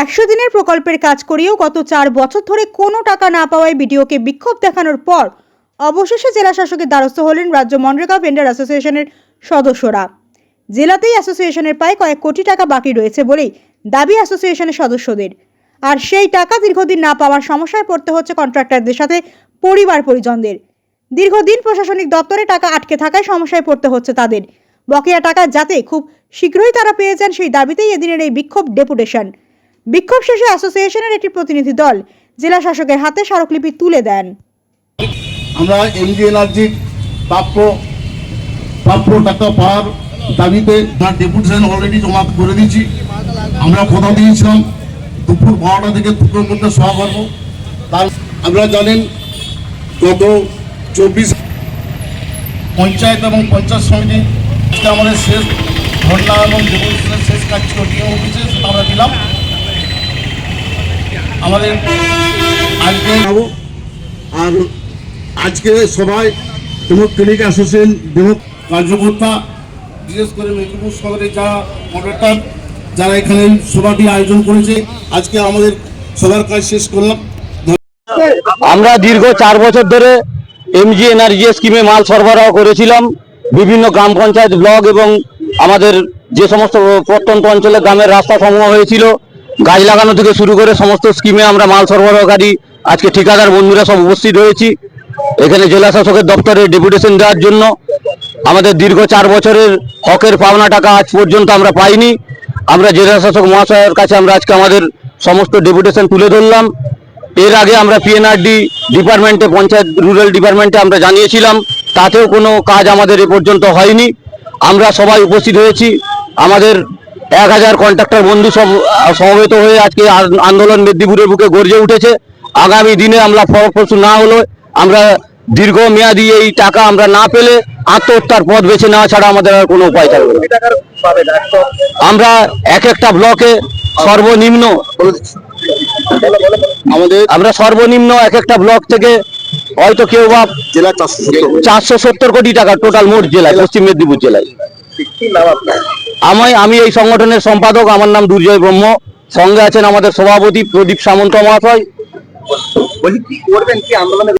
একশো দিনের প্রকল্পের কাজ করিয়েও গত চার বছর ধরে কোনো টাকা না পাওয়ায় বিডিওকে বিক্ষোভ দেখানোর পর অবশেষে জেলা শাসকের দ্বারস্থ হলেন রাজ্য মনরেগা ভেন্ডার অ্যাসোসিয়েশনের সদস্যরা। জেলাতেই অ্যাসোসিয়েশনের প্রায় কয়েক কোটি টাকা বাকি রয়েছে বলেই দাবি অ্যাসোসিয়েশনের সদস্যদের। আর সেই টাকা দীর্ঘদিন না পাওয়ার সমস্যায় পড়তে হচ্ছে কন্ট্রাক্টরদের সাথে পরিবার পরিজনদের। দীর্ঘদিন প্রশাসনিক দপ্তরে টাকা আটকে থাকায় সমস্যায় পড়তে হচ্ছে তাদের। বকেয়া টাকা যাতে খুব শীঘ্রই তারা পেয়ে যান সেই দাবিতেই এদিনের এই বিক্ষোভ ডেপুটেশন। বিক্ষোভ শেষে অ্যাসোসিয়েশনের একটি প্রতিনিধি দল জেলা শাসকের হাতে স্মারকলিপি তুলে দেন। আমরা এমজি এনার্জির প্রাপ্য প্রাপ্য টাকা পাওয়ার দাবিতে তার ডেপুটেশন অলরেডি জমা করে দিয়েছি। আমরা কথা দিয়েছিলাম, দুপুর বারোটা থেকে দুপুরের মধ্যে সভা করব। তার আপনারা জানেন, গত চব্বিশ পঞ্চায়েত এবং পঞ্চায়েত সমিতি আমাদের শেষ ধর্ণা এবং ডেপুটেশনের শেষ কাজ অফিসে আমরা দিলাম। আমাদের আজকে যাব আর আজকে সবাই ডেমোক্রেটিক অ্যাসোসিয়েশন ডেমো কার্যকর্তা বিশেষ করে মেদিনীপুর শহরে যারা মডারেটর যারা এখানে সভাটি আয়োজন করেছে আজকে আমাদের সবার কাজ শেষ করলাম। আমরা দীর্ঘ চার বছর ধরে এমজি এনার্জি স্কিমে মাল সরবরাহ করেছিলাম। বিভিন্ন গ্রাম পঞ্চায়েত ব্লক এবং আমাদের যে সমস্ত প্রত্যন্ত অঞ্চলে গ্রামের রাস্তা সমূহ হয়েছিল গাছ লাগানো থেকে শুরু করে সমস্ত স্কিমে আমরা মাল সরবরাহকারী, আজকে ঠিকাদার বন্ধুরা সব উপস্থিত রয়েছি। এখানে জেলা শাসকের দপ্তরে ডেপুটেশন দেওয়ার জন্য আমাদের দীর্ঘ চার বছরের হকের পাওনা টাকা আজ পর্যন্ত আমরা পাইনি। আমরা জেলা শাসক মহাশয়ের কাছে আমরা আজকে আমাদের সমস্ত ডেপুটেশন তুলে ধরলাম। এর আগে আমরা পিএনআরডি ডিপার্টমেন্টে পঞ্চায়েত রুরাল ডিপার্টমেন্টে আমরা জানিয়েছিলাম, তাতেও কোনো কাজ আমাদের এ পর্যন্ত হয়নি। আমরা সবাই উপস্থিত হয়েছি। আমাদের এক হাজার কন্ট্রাক্টর বন্ধু সব সমবেত হয়ে আজকে আন্দোলন মেদিনীপুরের বুকে গর্জে উঠেছে। আগামী দিনে আমরা ফলপ্রসূ না হলে আমরা দীর্ঘমেয়াদী এই টাকা আমরা না পেলে আত্মহত্যার পথ বেছে নেওয়া ছাড়া আমাদের আর কোনো উপায় থাকবে না। আমরা এক একটা ব্লকে সর্বনিম্ন আমাদের আমরা সর্বনিম্ন এক একটা ব্লক থেকে হয়তো কেউ বা জেলা চারশো সত্তর কোটি। টাকা টোটাল মোট জেলায় পশ্চিম মেদিনীপুর জেলায়। আমি আমি এই সংগঠনের সম্পাদক, আমার নাম দুর্জয় ব্রহ্ম। সঙ্গে আছেন আমাদের সভাপতি প্রদীপ সামন্ত মহাশয়। কি করবেন? কি আন্দোলনে